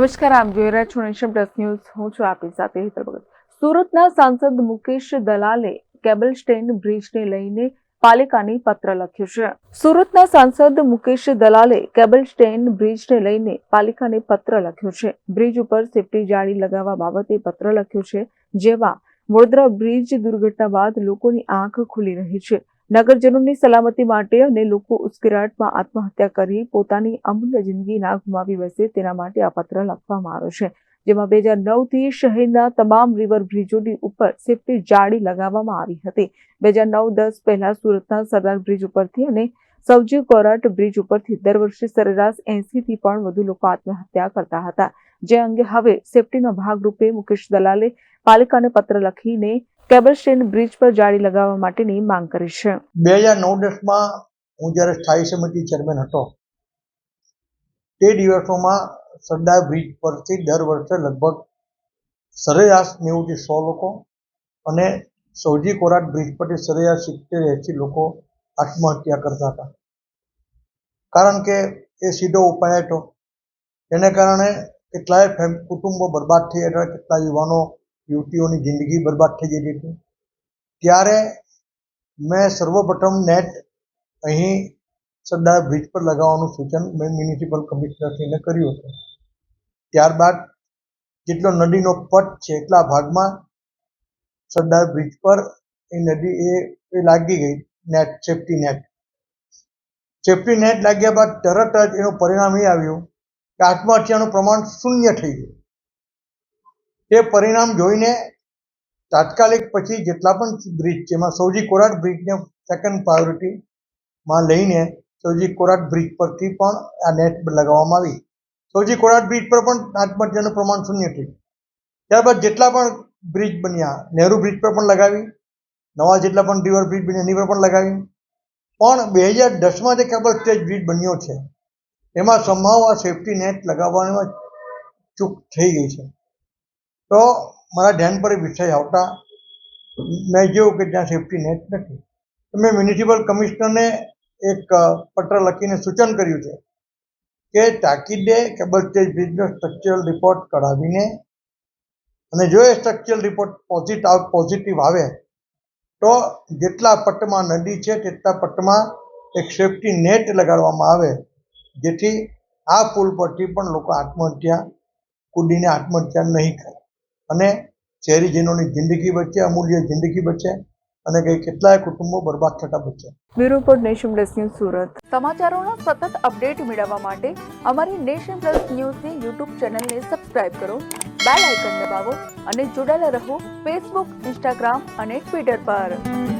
નમસ્કાર આમ જોઈ રહ્યા છો નેશન પ્લસ ન્યૂઝ. હું છું આપની સાથે હેતલ ભગત. સુરતના સાંસદ મુકેશ દલાલે કેબલ સ્ટેન્ડ બ્રિજને લઈને પાલિકાને પત્ર લખ્યું છે. સુરતના સાંસદ મુકેશ દલાલે કેબલ સ્ટેન્ડ બ્રિજને લઈને પાલિકાને પત્ર લખ્યો છે. બ્રિજ ઉપર સેફટી જાળી લગાવવા બાબતે પત્ર લખ્યો છે. જેમાં વડોદરા બ્રિજ દુર્ઘટના બાદ લોકોની આંખ ખુલી રહી છે. નગરજનોની સલામતી માટે અને લોકો ઉશ્કેરાટમાં આત્મહત્યા કરી પોતાની અમૂલ્ય જિંદગી ના ગુમાવી બેસે તેના માટે આ પત્ર લખવામાં આવ્યો છે, જેમાં બે હજાર નવથી શહેરના તમામ રિવર બ્રિજોની ઉપર સેફટી જાળી લગાવવામાં આવી હતી. બે હજાર નવ દસ પહેલા સુરતના સરદાર બ્રિજ ઉપરથી અને સૌજી કોરાટ બ્રિજ ઉપરથી દર વર્ષે સરેરાશ એંસીથી પણ વધુ લોકો આત્મહત્યા કરતા હતા. જે અંગે હવે સેફટીના ભાગરૂપે મુકેશ દલાલે પાલિકાને પત્ર લખીને કેબલ સ્ટેન્ડ બ્રિજ પર જાળી લગાવવા માટેની માંગ કરી છે. બે હજાર નવ દસમાં હું જ્યારે સ્થાયી સમિતિ ચેરમેન હતો, તે દિવસોમાં સરદાર બ્રિજ પરથી દર વર્ષે લગભગ સરેરાશ નેવુંથી સો લોકો અને સૌજી કોરાટ બ્રિજ પરથી સરેરાશ સિત્તેર એંસી લોકો આત્મહત્યા કરતા હતા. કારણ કે એ સીધો ઉપાય હતો. એને કારણે કેટલાય ફેમ, કુટુંબો બરબાદ થઈ હતા કેટલા યુવાનો યુવતીઓની જિંદગી બરબાદ થઈ જતી હતી. ત્યારે મેં સર્વપ્રથમ નેટ અહીં સરદાર બ્રિજ પર લગાવવાનું સૂચન મેં મ્યુનિસિપલ કમિશનરશ્રીને કર્યું હતું. ત્યારબાદ જેટલો નદીનો પટ છે એટલા ભાગમાં સરદાર બ્રિજ પર એ નદી એ લાગી ગઈ, net safety net. Safety net લાગ્યા બાદ તરત જ એનું પરિણામ એ આવ્યું કે આત્મહત્યાનું પ્રમાણ શૂન્ય થઈ ગયું. તે પરિણામ જોઈને તાત્કાલિક પછી જેટલા પણ બ્રિજ છે, એમાં સૌજી કોરાટ બ્રિજને સેકન્ડ પ્રાયોરિટીમાં લઈને સૌજી કોરાટ બ્રિજ પરથી પણ આ નેટ લગાવવામાં આવી. સૌજી કોરાટ બ્રિજ પર પણ આત્મહત્યાનું પ્રમાણ શૂન્ય થયું. ત્યારબાદ જેટલા પણ બ્રિજ બન્યા, નહેરુ બ્રિજ પર પણ લગાવી, નવા જેટલા પણ રિવર બ્રિજ બન્યા, એની પર પણ લગાવી. પણ બે હજાર દસમાં જે કેબલ સ્ટેજ બ્રિજ બન્યો છે, એમાં સંભાવ આ સેફટી નેટ લગાવવાની ચૂક થઈ ગઈ છે. તો મારા ધ્યાન પર વિષય આવતા. મેં જોયું કે ત્યાં સેફટી નેટ નથી. તો મેં મ્યુનિસિપલ કમિશનરને એક પત્ર લખીને સૂચન કર્યું છે કે તાકીદે કેબલ સ્ટેજ બ્રિજનો સ્ટ્રક્ચરલ રિપોર્ટ કઢાવીને અને જો એ સ્ટ્રક્ચરલ રિપોર્ટ પોઝિટિવ પોઝિટિવ આવે, તો જેટલા પટ્ટમાં નદી છે તેટલા પટ્ટમાં એક સેફટી નેટ લગાડવામાં આવે, જેથી આ પુલ પરથી પણ લોકો આત્મહત્યા કૂદીને આત્મહત્યા નહીં કરે. અને શહેરીજનોની જિંદગી બચે અમૂલ્ય જિંદગી બચે અને કઈ કેટલાય કુટુંબો બરબાદ થતા બચે. Bureau report nation plus news Surat. સમાચારોના સતત અપડેટ મેળવવા માટે અમારી નેશન પ્લસ ન્યૂઝની યુટ્યુબ ચેનલને સબસ્ક્રાઇબ કરો બેલ આઇકન દબાવો અને જોડાયેલા રહો ફેસબુક ઇન્સ્ટાગ્રામ અને ટ્વિટર પર.